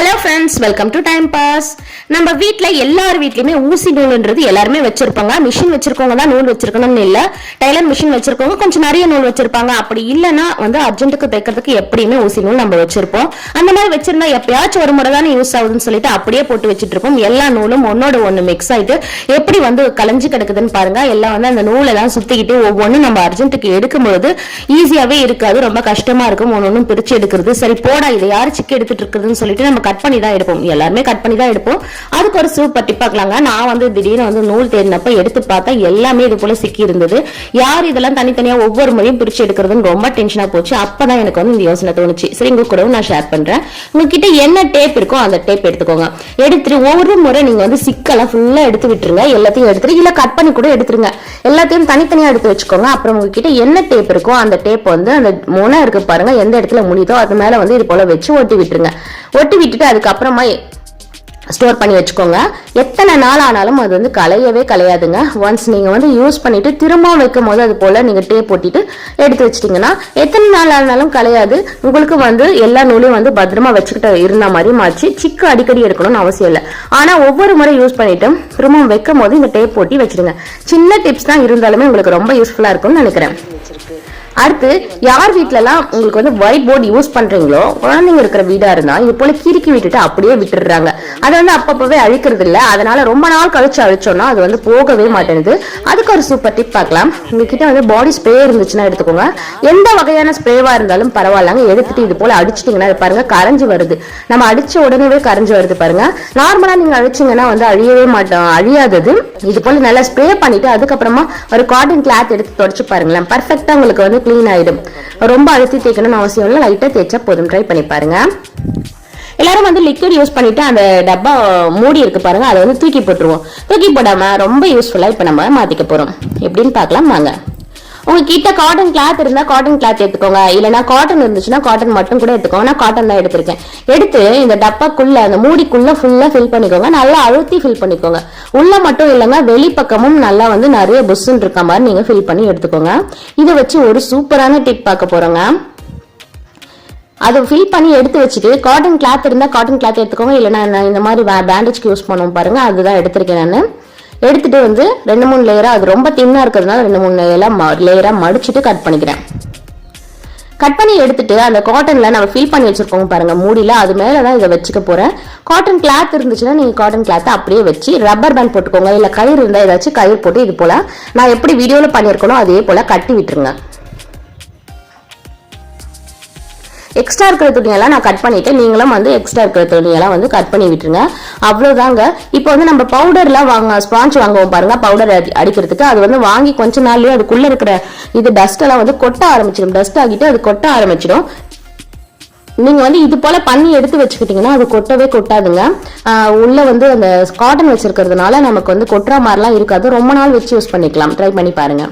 Hello friends welcome to time pass நம்ம வீட்டில் எல்லார் வீட்லையுமே ஊசி நூல்ன்றது எல்லாருமே வச்சிருப்பாங்க. மிஷின் வச்சிருக்கவங்க தான் நூல் வச்சிருக்கணும்னு இல்லை. டைலர் மிஷின் வச்சிருக்கவங்க கொஞ்சம் நிறைய நூல் வச்சிருப்பாங்க. அப்படி இல்லைன்னா வந்து அர்ஜென்ட்டுக்கு தைக்கிறதுக்கு எப்படியுமே ஊசி நூல் நம்ம வச்சிருப்போம். அந்த மாதிரி வச்சிருந்தா எப்பயாச்சும் ஒரு முறை தானே யூஸ் ஆகுதுன்னு சொல்லிட்டு அப்படியே போட்டு வச்சிட்டு இருப்போம். எல்லா நூலும் ஒன்னோட ஒன்று மிக்ஸ் ஆயிட்டு எப்படி வந்து கலைஞ்சு கிடக்குதுன்னு பாருங்க. எல்லாம் வந்து அந்த நூலெல்லாம் சுத்திக்கிட்டு ஒவ்வொன்றும் நம்ம அர்ஜென்ட்டுக்கு எடுக்கும்போது ஈஸியாகவே இருக்காது. ரொம்ப கஷ்டமா இருக்கும். ஒன்று ஒன்றும் பிரிச்சு எடுக்கிறது. சரி போடா. இதை யார் சிக்க எடுத்துட்டு இருக்குதுன்னு சொல்லிட்டு நம்ம கட் பண்ணி தான் எடுப்போம். எல்லாருமே கட் பண்ணி தான் எடுப்போம். அதுக்கு ஒரு சூப்பர் டிப் பார்க்கலாங்க. நான் வந்து திடீர்னு வந்து நூல் தேடினப்ப எடுத்து பார்த்தா எல்லாமே இது போல சிக்கி இருந்தது. யார் இதெல்லாம் தனித்தனியா ஒவ்வொரு முறையும் பிரிச்சு எடுக்கிறதுன்னு ரொம்ப டென்ஷனா போச்சு. அப்பதான் எனக்கு வந்து இந்த யோசனை தோணுச்சு. சரி உங்க கூடவும் நான் ஷேர் பண்றேன். உங்ககிட்ட என்ன டேப் இருக்கோ அந்த டேப் எடுத்துக்கோங்க. எடுத்துட்டு ஒவ்வொரு முறை நீங்க வந்து சிக்கெல்லாம் ஃபுல்லா எடுத்து விட்டுருங்க. எல்லாத்தையும் எடுத்துட்டு இல்ல கட் பண்ணி கூட எடுத்துருங்க. எல்லாத்தையும் தனித்தனியா எடுத்து வச்சுக்கோங்க. அப்புறம் உங்ககிட்ட என்ன டேப் இருக்கோ அந்த டேப் வந்து அந்த முனை இருக்கு பாருங்க எந்த இடத்துல முடியுதோ அது மேல வந்து இது போல வச்சு ஒட்டி விட்டுருங்க. ஒட்டி விட்டுட்டு அதுக்கப்புறமா ஸ்டோர் பண்ணி வச்சுக்கோங்க. எத்தனை நாள் ஆனாலும் அது வந்து கலையவே கலையாதுங்க ஒன்ஸ் நீங்கள் வந்து யூஸ் பண்ணிட்டு திரும்ப வைக்கும் போது அது போல் நீங்கள் டேப் போட்டிட்டு எடுத்து வச்சிட்டிங்கன்னா எத்தனை நாள் ஆனாலும் கலையாது உங்களுக்கு வந்து எல்லா நூலையும் வந்து பத்திரமா வச்சுக்கிட்டு இருந்த மாதிரி மாச்சு சிக்கு அடிக்கடி எடுக்கணும்னு அவசியம் இல்லை. ஆனால் ஒவ்வொரு முறை யூஸ் பண்ணிட்டு திரும்ப வைக்கும் போது இந்த டேப் போட்டி வச்சிடுங்க. சின்ன டிப்ஸ் தான் இருந்தாலுமே உங்களுக்கு ரொம்ப யூஸ்ஃபுல்லாக இருக்கும்னு நினைக்கிறேன். அடுத்து யார் வீட்டிலலாம் உங்களுக்கு வந்து ஒயிட் போர்டு யூஸ் பண்றீங்களோ குழந்தைங்க இருக்கிற வீடா இருந்தால் இது போல கிறுக்கி விட்டுட்டு அப்படியே விட்டுடுறாங்க. அதை வந்து அப்பப்பவே அழிக்கிறது இல்லை. அதனால ரொம்ப நாள் கழிச்சு அழிச்சோம்னா அது வந்து போகவே மாட்டேங்குது. அதுக்கு ஒரு சூப்பர் டிப் பார்க்கலாம். உங்ககிட்ட வந்து பாடி ஸ்ப்ரே இருந்துச்சுன்னா எடுத்துக்கோங்க. எந்த வகையான ஸ்ப்ரேவா இருந்தாலும் பரவாயில்லங்க. எடுத்துட்டு இது போல அடிச்சிட்டீங்கன்னா பாருங்க கரைஞ்சு வருது. நம்ம அடிச்ச உடனேவே கரைஞ்சு வருது பாருங்க. நார்மலா நீங்க அழிச்சீங்கன்னா வந்து அழியவே மாட்டோம் அழியாதது. இது போல நல்லா ஸ்ப்ரே பண்ணிட்டு அதுக்கப்புறமா ஒரு காட்டன் கிளாத் எடுத்து தொடச்சு பாருங்களேன். பர்ஃபெக்டா உங்களுக்கு வந்து க்ளீன் ஆயிடும். ரொம்ப அழுத்தி தேய்க்கணும்னு அவசியம் இல்லை. லைட்டாக தேய்ச்சா போதும். ட்ரை பண்ணி பாருங்க. எல்லாரும் வந்து லிக்விட் யூஸ் பண்ணிட்டு அந்த டப்பா மூடி இருக்கு பாருங்க. அதை வந்து தூக்கி போட்டுருவோம். தூக்கி போடாம ரொம்ப யூஸ்ஃபுல்லா இப்ப நம்ம மாத்திக்க போறோம். எப்படின்னு பார்க்கலாம். வாங்க. உங்ககிட்ட காட்டன் கிளாத் இருந்தா காட்டன் கிளாத் எடுத்துக்கோங்க. இல்லைன்னா காட்டன் இருந்துச்சுன்னா காட்டன் மட்டும் கூட எடுத்துக்கோங்க. நான் காட்டன் தான் எடுத்திருக்கேன். எடுத்து இந்த டப்பாக்குள்ள அந்த மூடிக்குள்ள ஃபுல்லா ஃபில் பண்ணிக்கோங்க. நல்லா அழுத்தி ஃபில் பண்ணிக்கோங்க. உள்ள மட்டும் இல்லைங்க வெளிப்பக்கமும் நல்லா வந்து நிறைய புஷ்ஷுன்னு இருக்க மாதிரி நீங்க ஃபில் பண்ணி எடுத்துக்கோங்க. இதை வச்சு ஒரு சூப்பரான டிப் பார்க்க போறோங்க. அதை ஃபில் பண்ணி எடுத்து வச்சுட்டு காட்டன் கிளாத் இருந்தால் காட்டன் கிளாத் எடுத்துக்கோங்க. இல்லைன்னா நான் இந்த மாதிரி பேண்டேஜ்க்கு யூஸ் பண்ணுவோம் பாருங்க. அதுதான் எடுத்திருக்கேன் நான். எடுத்துட்டு வந்து ரெண்டு மூணு லேயராக அது ரொம்ப தின்னாக இருக்கிறதுனால ரெண்டு மூணு லேயராக லேயராக மடிச்சுட்டு கட் பண்ணிக்கிறேன். கட் பண்ணி எடுத்துட்டு அந்த காட்டன்ல நம்ம ஃபில் பண்ணி வச்சுருக்கோங்க பாருங்க மூடியில. அது மேல தான் இதை வச்சுக்க போறேன். காட்டன் கிளாத் இருந்துச்சுன்னா நீங்க காட்டன் கிளாத்தை அப்படியே வச்சு ரப்பர் பேண்ட் போட்டுக்கோங்க. இல்ல கயிறு இருந்தா ஏதாச்சும் கயிறு போட்டு இது போல நான் எப்படி வீடியோல பண்ணியிருக்கனோ அதே போல கட்டி விட்டுருங்க. எக்ஸ்ட்ரா இருக்கிற துணியெல்லாம் நான் கட் பண்ணிவிட்டு நீங்களும் வந்து எக்ஸ்ட்ரா இருக்கிற துணியெல்லாம் வந்து கட் பண்ணி விட்டுருங்க. அவ்வளோதாங்க இப்போ வந்து நம்ம பவுடர்லாம் வாங்க ஸ்பாஞ்ச் வாங்குவோம் பாருங்க பவுடர் அடிக்கிறதுக்கு. அது வந்து வாங்கி கொஞ்ச நாள்லயே அதுக்குள்ள இருக்கிற இது டஸ்ட் எல்லாம் வந்து கொட்ட ஆரம்பிச்சிடும். டஸ்ட் ஆகிட்டு அது கொட்ட ஆரம்பிச்சிடும். நீங்க வந்து இது போல பண்ணி எடுத்து வச்சுக்கிட்டீங்கன்னா அது கொட்டவே கொட்டாதுங்க. உள்ளே உள்ள வந்து அந்த காட்டன் வச்சிருக்கிறதுனால நமக்கு வந்து கொட்டுற மாதிரிலாம் இருக்காது. ரொம்ப நாள் வச்சு யூஸ் பண்ணிக்கலாம். ட்ரை பண்ணி பாருங்க.